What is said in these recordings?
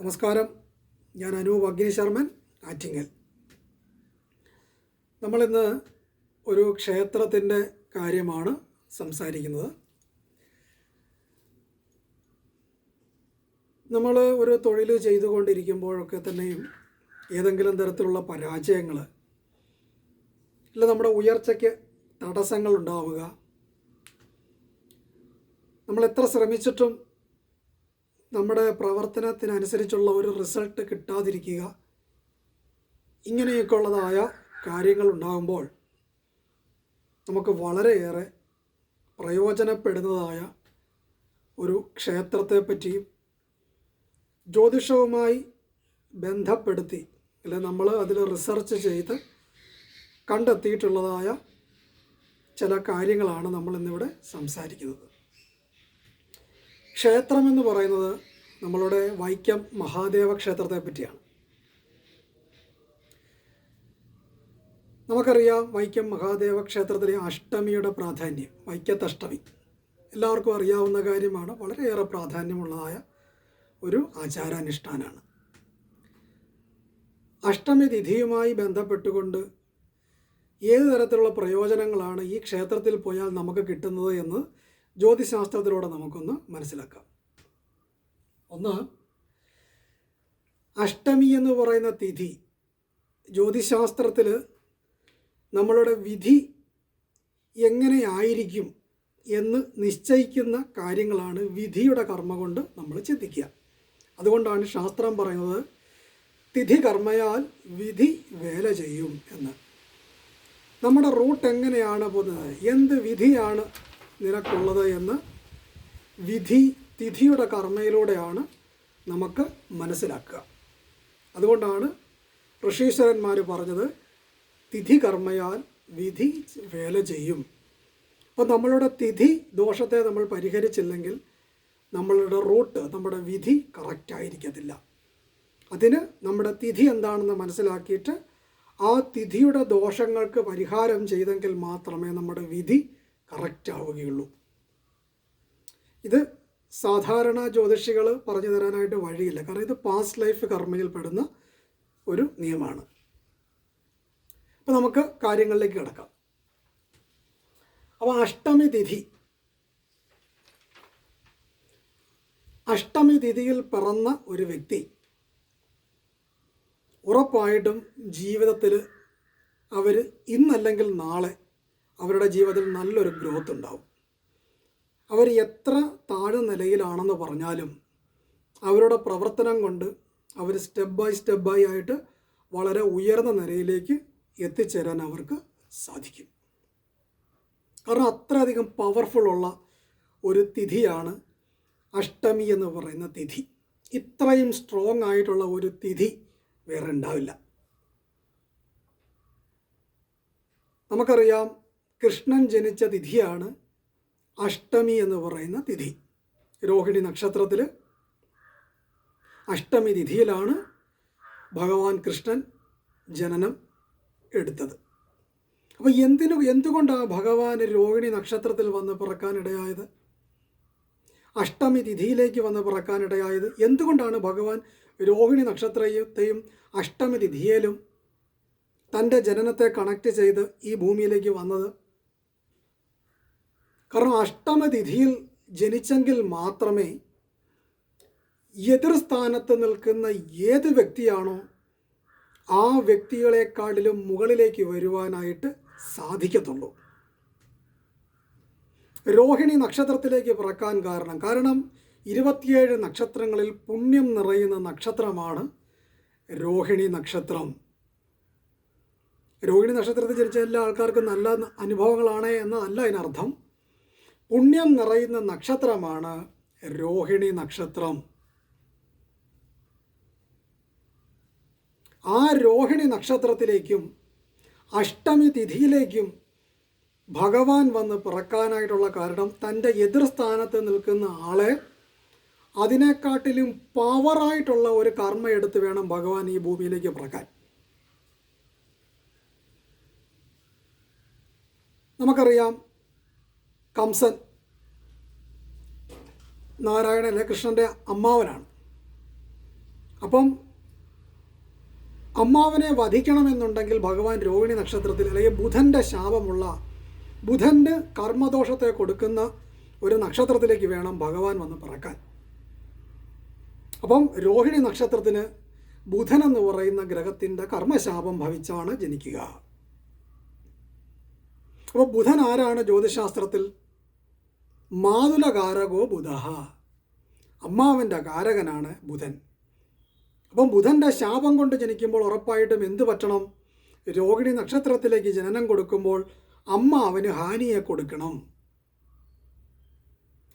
നമസ്കാരം. ഞാൻ അനൂപ് അഗ്നി ശർമ്മൻ ആറ്റിങ്ങൽ. നമ്മളിന്ന് ഒരു ക്ഷേത്രത്തിന്റെ കാര്യമാണ് സംസാരിക്കുന്നത്. നമ്മൾ ഒരു തൊഴിൽ ചെയ്തുകൊണ്ടിരിക്കുമ്പോഴൊക്കെ തന്നെയും ഏതെങ്കിലും തരത്തിലുള്ള പരാജയങ്ങൾ അല്ല നമ്മുടെ ഉയർച്ചയ്ക്ക് തടസ്സങ്ങൾ ഉണ്ടാവുക. നമ്മൾ എത്ര ശ്രമിച്ചിട്ടും നമ്മുടെ പ്രവർത്തനത്തിനനുസരിച്ചുള്ള ഒരു റിസൾട്ട് കിട്ടാതിരിക്കുക. ഇങ്ങനെയൊക്കെ ഉള്ളതായ കാര്യങ്ങൾ ഉണ്ടാകുമ്പോൾ നമുക്ക് വളരെയേറെ പ്രയോജനപ്പെടുന്നതായ ഒരു ക്ഷേത്രത്തെ പറ്റിയും ജ്യോതിഷവുമായി ബന്ധപ്പെടുത്തി അല്ലെ നമ്മൾ അതിൽ റിസർച്ച് ചെയ്ത് കണ്ടെത്തിയിട്ടുള്ളതായ ചില കാര്യങ്ങളാണ് നമ്മൾ ഇന്നിവിടെ സംസാരിക്കുന്നത്. ക്ഷേത്രം എന്ന് പറയുന്നത് നമ്മളുടെ വൈക്കം മഹാദേവ ക്ഷേത്രത്തെ പറ്റിയാണ്. നമുക്കറിയാം വൈക്കം മഹാദേവ ക്ഷേത്രത്തിലെ അഷ്ടമിയുടെ പ്രാധാന്യം വൈക്കത്തഷ്ടമി എല്ലാവർക്കും അറിയാവുന്ന കാര്യമാണ് വളരെയേറെ പ്രാധാന്യമുള്ളതായ ഒരു ആചാരാനുഷ്ഠാനാണ്. അഷ്ടമി തിഥിയുമായി ബന്ധപ്പെട്ടുകൊണ്ട് ഏത് തരത്തിലുള്ള പ്രയോജനങ്ങളാണ് ഈ ക്ഷേത്രത്തിൽ പോയാൽ നമുക്ക് കിട്ടുന്നത് എന്ന് ജ്യോതിശാസ്ത്രത്തിലൂടെ നമുക്കൊന്ന് മനസ്സിലാക്കാം. ഒന്ന് അഷ്ടമി എന്ന് പറയുന്ന തിഥി ജ്യോതിശാസ്ത്രത്തിൽ നമ്മളുടെ വിധി എങ്ങനെയായിരിക്കും എന്ന് നിശ്ചയിക്കുന്ന കാര്യങ്ങളാണ് വിധിയുടെ കർമ്മ കൊണ്ട് നമ്മൾ ചിന്തിക്കുക. അതുകൊണ്ടാണ് ശാസ്ത്രം പറയുന്നത് തിഥി കർമ്മയാൽ വിധി വേല ചെയ്യും എന്ന്. നമ്മുടെ റൂട്ട് എങ്ങനെയാണ് പോകുന്നത്? എന്ത് വിധിയാണ് നിനക്കുള്ളത് എന്ന് വിധി തിഥിയുടെ കർമ്മയിലൂടെയാണ് നമുക്ക് മനസ്സിലാക്കുക. അതുകൊണ്ടാണ് ഋഷീശ്വരന്മാർ പറഞ്ഞത് തിഥി കർമ്മയാൽ വിധി വേല ചെയ്യും. അപ്പോൾ നമ്മളുടെ തിഥി ദോഷത്തെ നമ്മൾ പരിഹരിച്ചില്ലെങ്കിൽ നമ്മളുടെ റൂട്ട് നമ്മുടെ വിധി കറക്റ്റായിരിക്കത്തില്ല അതിന് നമ്മുടെ തിഥി എന്താണെന്ന് മനസ്സിലാക്കിയിട്ട് ആ തിഥിയുടെ ദോഷങ്ങൾക്ക് പരിഹാരം ചെയ്തെങ്കിൽ മാത്രമേ നമ്മുടെ വിധി കറക്റ്റ് ആവുകയുള്ളൂ. ഇത് സാധാരണ ജ്യോതിഷികൾ പറഞ്ഞു തരാനായിട്ട് വഴിയില്ല. കാരണം ഇത് പാസ്റ്റ് ലൈഫ് കർമ്മയിൽ പെടുന്ന ഒരു നിയമമാണ്. അപ്പോൾ നമുക്ക് കാര്യങ്ങളിലേക്ക് കിടക്കാം. അപ്പോൾ അഷ്ടമി തിഥി. അഷ്ടമി തിഥിയിൽ പിറന്ന ഒരു വ്യക്തി ഉറപ്പായിട്ടും ജീവിതത്തിൽ അവർ ഇന്നല്ലെങ്കിൽ നാളെ അവരുടെ ജീവിതത്തിൽ നല്ലൊരു ഗ്രോത്ത് ഉണ്ടാവും. അവർ എത്ര താഴ്ന്ന നിലയിലാണെന്ന് പറഞ്ഞാലും അവരുടെ പ്രവർത്തനം കൊണ്ട് അവർ സ്റ്റെപ്പ് ബൈ സ്റ്റെപ്പ് ബൈ ആയിട്ട് വളരെ ഉയർന്ന നിലയിലേക്ക് എത്തിച്ചേരാൻ അവർക്ക് സാധിക്കും. കാരണം അത്രയധികം പവർഫുള്ള ഒരു തിഥിയാണ് അഷ്ടമി എന്ന് പറയുന്ന തിഥി. ഇത്രയും സ്ട്രോങ് ആയിട്ടുള്ള ഒരു തിഥി വേറെ ഉണ്ടാവില്ല. നമുക്കറിയാം കൃഷ്ണൻ ജനിച്ച തിഥിയാണ് അഷ്ടമി എന്ന് പറയുന്ന തിഥി. രോഹിണി നക്ഷത്രത്തിൽ അഷ്ടമി തിഥിയിലാണ് ഭഗവാൻ കൃഷ്ണൻ ജനനം എടുത്തത്. അപ്പോൾ എന്തിനു എന്തുകൊണ്ടാണ് ഭഗവാൻ രോഹിണി നക്ഷത്രത്തിൽ വന്ന് പിറക്കാനിടയായത്? അഷ്ടമി തിഥിയിലേക്ക് വന്ന് പിറക്കാനിടയായത് എന്തുകൊണ്ടാണ് ഭഗവാൻ രോഹിണി നക്ഷത്രത്തെയും അഷ്ടമി തിഥിയിലും തന്റെ ജനനത്തെ കണക്ട് ചെയ്ത് ഈ ഭൂമിയിലേക്ക് വന്നത്? കാരണം അഷ്ടമതിഥിയിൽ ജനിച്ചെങ്കിൽ മാത്രമേ എതിർ സ്ഥാനത്ത് നിൽക്കുന്ന ഏത് വ്യക്തിയാണോ ആ വ്യക്തികളെക്കാളിലും മുകളിലേക്ക് വരുവാനായിട്ട് സാധിക്കത്തുള്ളൂ. രോഹിണി നക്ഷത്രത്തിലേക്ക് പിറക്കാൻ കാരണം കാരണം ഇരുപത്തിയേഴ് നക്ഷത്രങ്ങളിൽ പുണ്യം നിറയുന്ന നക്ഷത്രമാണ് രോഹിണി നക്ഷത്രം. രോഹിണി നക്ഷത്രത്തിൽ ജനിച്ച എല്ലാ ആൾക്കാർക്കും നല്ല അനുഭവങ്ങളാണ് എന്നതല്ല അതിനർത്ഥം. പുണ്യം നിറയുന്ന നക്ഷത്രമാണ് രോഹിണി നക്ഷത്രം. ആ രോഹിണി നക്ഷത്രത്തിലേക്കും അഷ്ടമി തിഥിയിലേക്കും ഭഗവാൻ വന്ന് പിറക്കാനായിട്ടുള്ള കാരണം തന്റെ എതിർ സ്ഥാനത്ത് നിൽക്കുന്ന ആളെ അതിനെക്കാട്ടിലും പവറായിട്ടുള്ള ഒരു കർമ്മ എടുത്ത് വേണം ഭഗവാൻ ഈ ഭൂമിയിലേക്ക് പിറക്കാൻ. നമുക്കറിയാം കംസൻ. നാരായണ കൃഷ്ണന്റെ അമ്മാവനാണ്. അപ്പം അമ്മാവനെ വധിക്കണമെന്നുണ്ടെങ്കിൽ ഭഗവാൻ രോഹിണി നക്ഷത്രത്തിൽ അല്ലെങ്കിൽ ബുധന്റെ ശാപമുള്ള ബുധന്റെ കർമ്മദോഷത്തെ കൊടുക്കുന്ന ഒരു നക്ഷത്രത്തിലേക്ക് വേണം ഭഗവാൻ വന്ന് പറക്കാൻ. അപ്പം രോഹിണി നക്ഷത്രത്തിന് ബുധൻ എന്ന് പറയുന്ന ഗ്രഹത്തിന്റെ കർമ്മശാപം ഭവിച്ചാണ് ജനിക്കുക. അപ്പോൾ ബുധൻ ആരാണ് ജ്യോതിശാസ്ത്രത്തിൽ? മാതുലകാരകോ ബുധ. അമ്മാവന്റെ കാരകനാണ് ബുധൻ. അപ്പം ബുധന്റെ ശാപം കൊണ്ട് ജനിക്കുമ്പോൾ ഉറപ്പായിട്ടും എന്ത് പറ്റണം? രോഹിണി നക്ഷത്രത്തിലേക്ക് ജനനം കൊടുക്കുമ്പോൾ അമ്മ അവന് ഹാനിയെ കൊടുക്കണം.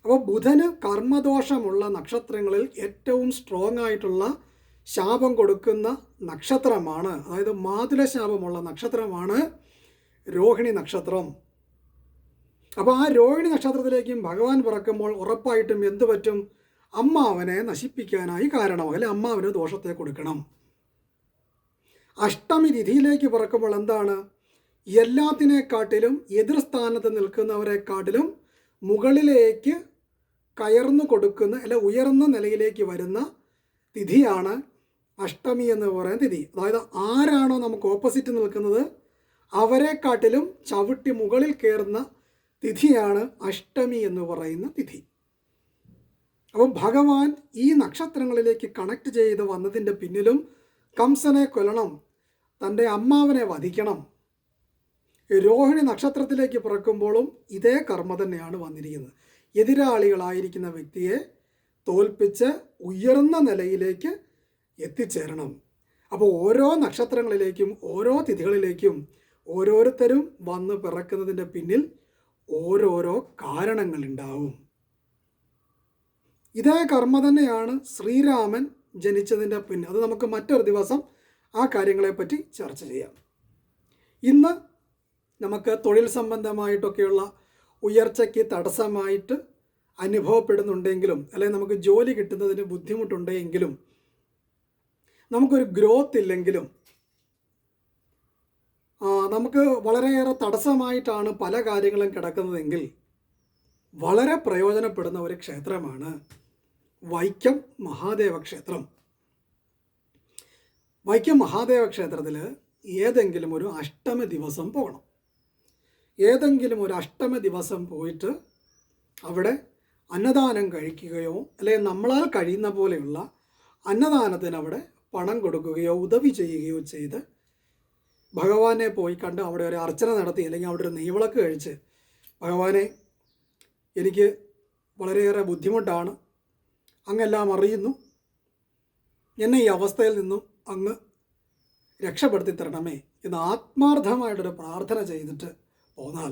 അപ്പോൾ ബുധന് കർമ്മദോഷമുള്ള നക്ഷത്രങ്ങളിൽ ഏറ്റവും സ്ട്രോങ് ആയിട്ടുള്ള ശാപം കൊടുക്കുന്ന നക്ഷത്രമാണ്. അതായത് മാതുല ശാപമുള്ള നക്ഷത്രമാണ് രോഹിണി നക്ഷത്രം. അപ്പോൾ ആ രോഹിണി നക്ഷത്രത്തിലേക്കും ഭഗവാൻ പിറക്കുമ്പോൾ ഉറപ്പായിട്ടും എന്തു പറ്റും? അമ്മാവനെ നശിപ്പിക്കാനായി കാരണമാകും അല്ലെ അമ്മാവന് ദോഷത്തെ കൊടുക്കണം. അഷ്ടമി തിഥിയിലേക്ക് പിറക്കുമ്പോൾ എന്താണ്? എല്ലാത്തിനെക്കാട്ടിലും എതിർസ്ഥാനത്ത് നിൽക്കുന്നവരെക്കാട്ടിലും മുകളിലേക്ക് കയർന്നു കൊടുക്കുന്ന അല്ലെ ഉയർന്ന നിലയിലേക്ക് വരുന്ന തിഥിയാണ് അഷ്ടമി എന്ന് പറയുന്ന തിഥി. അതായത് ആരാണോ നമുക്ക് ഓപ്പോസിറ്റ് നിൽക്കുന്നത് അവരെക്കാട്ടിലും ചവിട്ടി മുകളിൽ കയറുന്ന തിഥിയാണ് അഷ്ടമി എന്ന് പറയുന്ന തിഥി. അപ്പം ഭഗവാൻ ഈ നക്ഷത്രങ്ങളിലേക്ക് കണക്ട് ചെയ്ത് വന്നതിന്റെ പിന്നിലും കംസനെ കൊല്ലണം തന്റെ അമ്മാവനെ വധിക്കണം രോഹിണി നക്ഷത്രത്തിലേക്ക് പിറക്കുമ്പോഴും ഇതേ കർമ്മ തന്നെയാണ് വന്നിരിക്കുന്നത്. എതിരാളികളായിരിക്കുന്ന വ്യക്തിയെ തോൽപ്പിച്ച് ഉയർന്ന നിലയിലേക്ക് എത്തിച്ചേരണം. അപ്പോൾ ഓരോ നക്ഷത്രങ്ങളിലേക്കും ഓരോ തിഥികളിലേക്കും ഓരോരുത്തരും വന്ന് പിറക്കുന്നതിന്റെ പിന്നിൽ ഓരോരോ കാരണങ്ങളുണ്ടാവും. ഇതേ കർമ്മ തന്നെയാണ് ശ്രീരാമൻ ജനിച്ചതിന്റെ പിന്നെ അത് നമുക്ക് മറ്റൊരു ദിവസം ആ കാര്യങ്ങളെപ്പറ്റി ചർച്ച ചെയ്യാം. ഇന്ന് നമുക്ക് തൊഴിൽ സംബന്ധമായിട്ടൊക്കെയുള്ള ഉയർച്ചയ്ക്ക് തടസ്സമായിട്ട് അനുഭവപ്പെടുന്നുണ്ടെങ്കിലും അല്ലെങ്കിൽ നമുക്ക് ജോലി കിട്ടുന്നതിന് ബുദ്ധിമുട്ടുണ്ടെങ്കിലും നമുക്കൊരു ഗ്രോത്ത് ഇല്ലെങ്കിലും നമുക്ക് വളരെയേറെ തടസ്സമായിട്ടാണ് പല കാര്യങ്ങളും കിടക്കുന്നതെങ്കിൽ വളരെ പ്രയോജനപ്പെടുന്ന ഒരു ക്ഷേത്രമാണ് വൈക്കം മഹാദേവ ക്ഷേത്രം. വൈക്കം മഹാദേവ ക്ഷേത്രത്തിൽ ഏതെങ്കിലും ഒരു അഷ്ടമ ദിവസം പോകണം. ഏതെങ്കിലും ഒരു അഷ്ടമ ദിവസം പോയിട്ട് അവിടെ അന്നദാനം കഴിക്കുകയോ അല്ലെങ്കിൽ നമ്മളാൽ കഴിയുന്ന പോലെയുള്ള അന്നദാനത്തിന് അവിടെ പണം കൊടുക്കുകയോ ഉദവി ചെയ്യുകയോ ചെയ്ത് ഭഗവാനെ പോയി കണ്ട് അവിടെ ഒരു അർച്ചന നടത്തി അല്ലെങ്കിൽ അവിടെ ഒരു നെയ്വിളക്ക് കഴിച്ച് ഭഗവാനെ എനിക്ക് വളരെയേറെ ബുദ്ധിമുട്ടാണ്. അങ്ങെല്ലാം അറിയുന്നു. എന്നെ ഈ അവസ്ഥയിൽ നിന്നും അങ്ങ് രക്ഷപ്പെടുത്തി തരണമേ എന്ന് ആത്മാർത്ഥമായിട്ടൊരു പ്രാർത്ഥന ചെയ്തിട്ട് പോന്നാൽ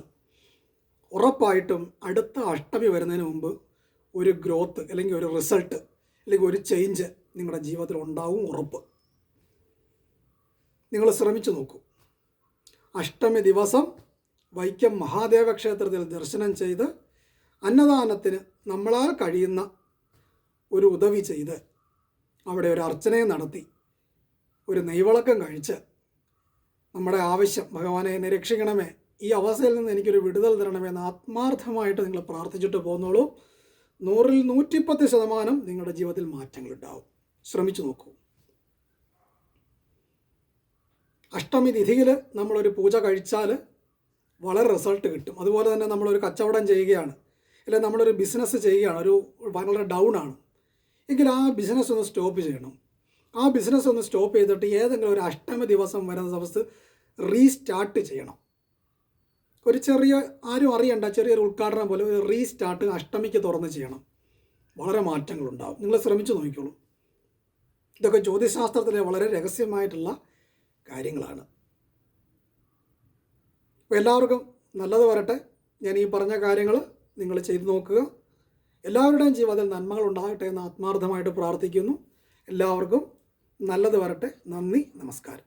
ഉറപ്പായിട്ടും അടുത്ത അഷ്ടമി വരുന്നതിന് മുമ്പ് ഒരു ഗ്രോത്ത് അല്ലെങ്കിൽ ഒരു റിസൾട്ട് അല്ലെങ്കിൽ ഒരു ചേഞ്ച് നിങ്ങളുടെ ജീവിതത്തിൽ ഉണ്ടാവും ഉറപ്പ്. നിങ്ങൾ ശ്രമിച്ചു നോക്കൂ. അഷ്ടമി ദിവസം വൈക്കം മഹാദേവ ക്ഷേത്രത്തിൽ ദർശനം ചെയ്ത് അന്നദാനത്തിന് നമ്മളാൽ കഴിയുന്ന ഒരു ഉദവി ചെയ്ത് അവിടെ ഒരു അർച്ചനയും നടത്തി ഒരു നെയ്വളക്കം കഴിച്ച് നമ്മുടെ ആവശ്യം ഭഗവാനെ എന്നെ രക്ഷിക്കണമേ ഈ അവസ്ഥയിൽ നിന്ന് എനിക്കൊരു വിടുതൽ തരണമേ എന്ന് ആത്മാർത്ഥമായിട്ട് നിങ്ങൾ പ്രാർത്ഥിച്ചിട്ട് പോന്നോളൂ. നൂറിൽ നൂറ്റിപ്പത്ത് ശതമാനം നിങ്ങളുടെ ജീവിതത്തിൽ മാറ്റങ്ങളുണ്ടാവും. ശ്രമിച്ചു നോക്കൂ. അഷ്ടമി തിഥിയിൽ നമ്മളൊരു പൂജ കഴിച്ചാൽ വളരെ റിസൾട്ട് കിട്ടും. അതുപോലെ തന്നെ നമ്മളൊരു കച്ചവടം ചെയ്യുകയാണ്. അല്ലെങ്കിൽ നമ്മളൊരു ബിസിനസ് ചെയ്യുകയാണ്. ഒരു വളരെ ഡൗൺ ആണ്. എങ്കിൽ ആ ബിസിനസ് ഒന്ന് സ്റ്റോപ്പ് ചെയ്യണം. ആ ബിസിനസ് ഒന്ന് സ്റ്റോപ്പ് ചെയ്തിട്ട് ഏതെങ്കിലും ഒരു അഷ്ടമി ദിവസം വരുന്ന ദിവസം റീസ്റ്റാർട്ട് ചെയ്യണം. ഒരു ചെറിയ ആരും അറിയണ്ട ചെറിയൊരു ഉദ്ഘാടനം പോലെ ഒരു റീസ്റ്റാർട്ട് അഷ്ടമിക്ക് തുറന്ന് ചെയ്യണം. വളരെ മാറ്റങ്ങളുണ്ടാവും. നിങ്ങൾ ശ്രമിച്ചു നോക്കിക്കോളൂ. ഇതൊക്കെ ജ്യോതിശാസ്ത്രത്തിലെ വളരെ രഹസ്യമായിട്ടുള്ള കാര്യങ്ങളാണ്. അപ്പോൾ എല്ലാവർക്കും നല്ലത് വരട്ടെ. ഞാൻ ഈ പറഞ്ഞ കാര്യങ്ങൾ നിങ്ങൾ ചെയ്തു നോക്കുക. എല്ലാവരുടെയും ജീവിതത്തിൽ നന്മകൾ ഉണ്ടാകട്ടെ എന്ന് ആത്മാർത്ഥമായിട്ട് പ്രാർത്ഥിക്കുന്നു. എല്ലാവർക്കും നല്ലത് വരട്ടെ. നന്ദി. നമസ്കാരം.